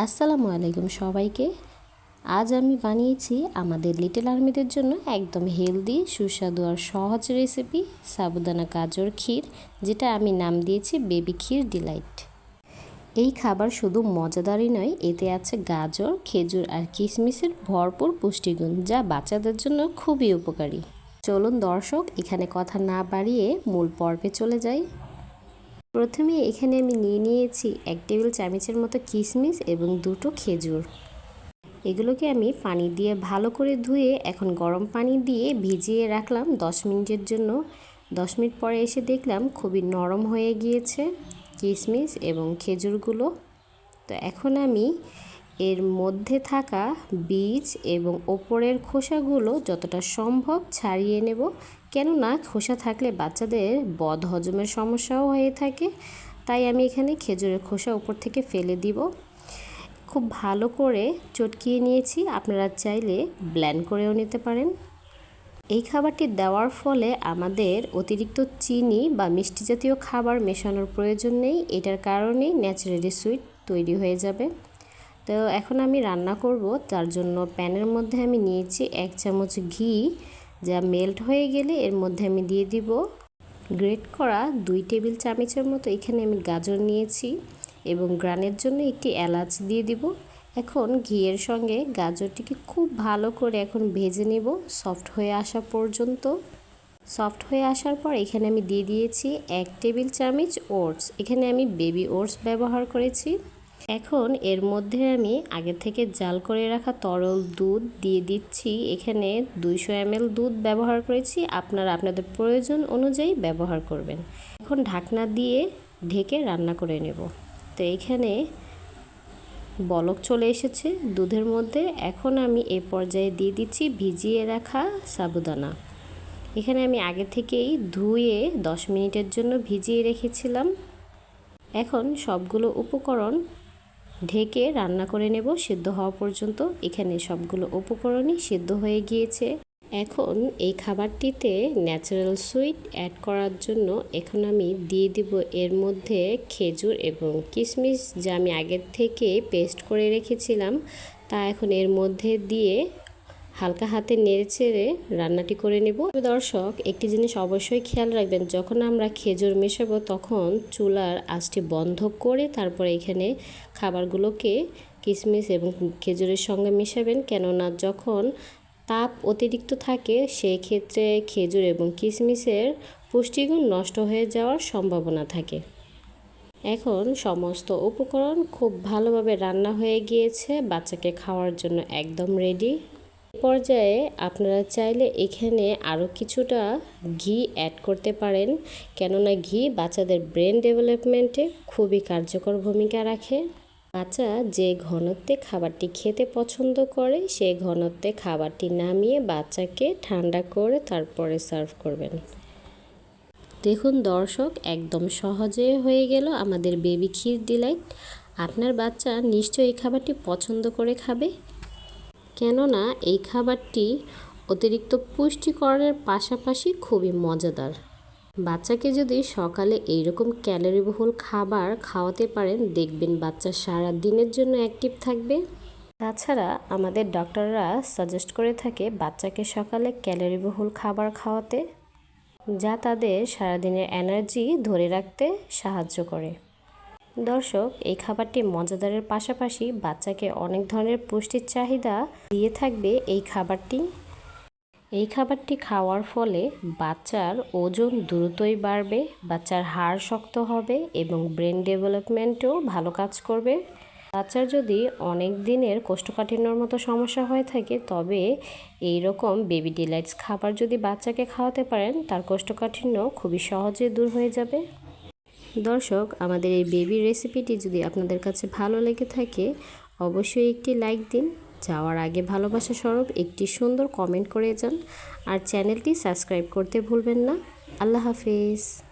আসসালামু আলাইকুম সবাইকে। আজ আমি বানিয়েছি আমাদের লিটল আর্মিদের জন্য একদম হেলদি, সুস্বাদু আর সহজ রেসিপি সাবুদানা গাজর ক্ষীর, যেটা আমি নাম দিয়েছি বেবি ক্ষীর ডিলাইট। এই খাবার শুধু মজাদারই নয়, এতে আছে গাজর, খেজুর আর কিশমিশের ভরপুর পুষ্টিগুণ, যা বাচ্চাদের জন্য খুবই উপকারী। চলুন দর্শক, এখানে কথা না বাড়িয়ে মূল পর্বে চলে যাই। প্রথমে এখানে আমি নিয়ে নিয়েছি এক টেবিল চামচের মতো কিশমিশ এবং দুটো খেজুর। এগুলোকে আমি পানি দিয়ে ভালো করে ধুয়ে এখন গরম পানি দিয়ে ভিজিয়ে রাখলাম দশ মিনিটের জন্য। দশ মিনিট পরে এসে দেখলাম খুবই নরম হয়ে গিয়েছে কিশমিশ এবং খেজুরগুলো। তো এখন আমি এর মধ্যে থাকা বীজ এবং ওপরের খোসাগুলো যতটা সম্ভব ছাড়িয়ে নেব। কেননা খোসা থাকলে বাচ্চাদের বদ হজমের সমস্যাও হয়ে থাকে। তাই আমি এখানে খেজুরের খোসা উপর থেকে ফেলে দিব। খুব ভালো করে চটকিয়ে নিয়েছি। আপনারা চাইলে ব্ল্যান্ড করেও নিতে পারেন। এই খাবারটি দেওয়ার ফলে আমাদের অতিরিক্ত চিনি বা মিষ্টি জাতীয় খাবার মেশানোর প্রয়োজন নেই। এটার কারণেই ন্যাচারালি সুইট তৈরি হয়ে যাবে। তো এখন আমি রান্না করব। তার জন্য প্যানের মধ্যে আমি নিয়েছি এক চামচ ঘি, যা মেল্ট হয়ে গেলে এর মধ্যে আমি দিয়ে দিব। গ্রেট করা দুই টেবিল চামচের মতো এখানে আমি গাজর নিয়েছি এবং গ্রানের জন্য একটি এলাচ দিয়ে দিব। এখন ঘিয়ের সঙ্গে গাজরটিকে খুব ভালো করে এখন ভেজে নেব সফট হয়ে আসা পর্যন্ত। সফট হয়ে আসার পর এখানে আমি দিয়ে দিয়েছি এক টেবিল চামচ ওটস। এখানে আমি বেবি ওটস ব্যবহার করেছি। এখন এর মধ্যে আমি আগে থেকে জাল করে রাখা তরল দুধ দিয়ে দিচ্ছি। এখানে দুইশো এমএল দুধ ব্যবহার করেছি। আপনারা আপনাদের প্রয়োজন অনুযায়ী ব্যবহার করবেন। এখন ঢাকনা দিয়ে ঢেকে রান্না করে নেব। তো এখানে বলক চলে এসেছে দুধের মধ্যে। এখন আমি এ পর্যায়ে দিয়ে দিচ্ছি ভিজিয়ে রাখা সাবুদানা। এখানে আমি আগে থেকেই ধুয়ে দশ মিনিটের জন্য ভিজিয়ে রেখেছিলাম। এখন সবগুলো উপকরণ ঢেকে রান্না করে নেব, সিদ্ধ হওয়া পর্যন্ত। এখানে সবগুলো উপকরণই সিদ্ধ হয়ে গিয়েছে। এখন এই খাবারটিতে ন্যাচারাল সুইট অ্যাড করার জন্য এখন আমি দিয়ে দিব এর মধ্যে খেজুর এবং কিশমিশ যা আমি আগের থেকে পেস্ট করে রেখেছিলাম। তা এখন এর মধ্যে দিয়ে হালকা হাতে নেড়ে চেড়ে রান্নাটি করে নেব। দর্শক, একটি জিনিস অবশ্যই খেয়াল রাখবেন, যখন আমরা খেজুর মেশাবো তখন চুলার আঁচটি বন্ধ করে তারপরে এখানে খাবারগুলোকে কিশমিশ এবং খেজুরের সঙ্গে মেশাবেন। কেননা যখন তাপ অতিরিক্ত থাকে সেই ক্ষেত্রে খেজুর এবং কিশমিশের পুষ্টিগুণ নষ্ট হয়ে যাওয়ার সম্ভাবনা থাকে। এখন সমস্ত উপকরণ খুব ভালোভাবে রান্না হয়ে গিয়েছে, বাচ্চাকে খাওয়ার জন্য একদম রেডি পর্যায়ে আপনারা চাইলে এখানে আরও কিছুটা ঘি অ্যাড করতে পারেন। কেননা ঘি বাচ্চাদের ব্রেন ডেভেলপমেন্টে খুবই কার্যকর ভূমিকা রাখে। বাচ্চা যে ঘনত্বে খাবারটি খেতে পছন্দ করে সেই ঘনত্বে খাবারটি নামিয়ে বাচ্চাকে ঠান্ডা করে তারপরে সার্ভ করবেন। দেখুন দর্শক, একদম সহজে হয়ে গেল আমাদের বেবি ক্ষীর ডিলাইট আপনার বাচ্চা নিশ্চয়ই খাবারটি পছন্দ করে খাবে। কেননা এই খাবারটি অতিরিক্ত পুষ্টিকরের পাশাপাশি খুবই মজাদার। বাচ্চাকে যদি সকালে এইরকম ক্যালোরিবহুল খাবার খাওয়াতে পারেন, দেখবেন বাচ্চা সারা দিনের জন্য অ্যাক্টিভ থাকবে। তাছাড়া আমাদের ডক্টররা সাজেস্ট করে থাকে বাচ্চাকে সকালে ক্যালোরিবহুল খাবার খাওয়াতে, যা তাদের সারাদিনের এনার্জি ধরে রাখতে সাহায্য করে। দর্শক, এই খাবারটি মজাদারের পাশাপাশি বাচ্চাকে অনেক ধরনের পুষ্টির চাহিদা দিয়ে থাকবে এই খাবারটি। এই খাবারটি খাওয়ার ফলে বাচ্চার ওজন দ্রুতই বাড়বে, বাচ্চার হাড় শক্ত হবে এবং ব্রেন ডেভেলপমেন্টও ভালো কাজ করবে। বাচ্চার যদি অনেক দিনের কোষ্ঠকাঠিন্যর মতো সমস্যা হয়ে থাকে, তবে এই রকম বেবি ডিলাইটস খাবার যদি বাচ্চাকে খাওয়াতে পারেন, তার কোষ্ঠকাঠিন্য খুবই সহজে দূর হয়ে যাবে। দর্শক, আমাদের এই বেবি রেসিপিটি যদি আপনাদের কাছে ভালো লেগে থাকে, অবশ্যই একটি লাইক দিন। যাওয়ার আগে ভালোবাসা স্বরূপ একটি সুন্দর কমেন্ট করে যান। আর চ্যানেলটি সাবস্ক্রাইব করতে ভুলবেন না। আল্লাহ হাফিজ।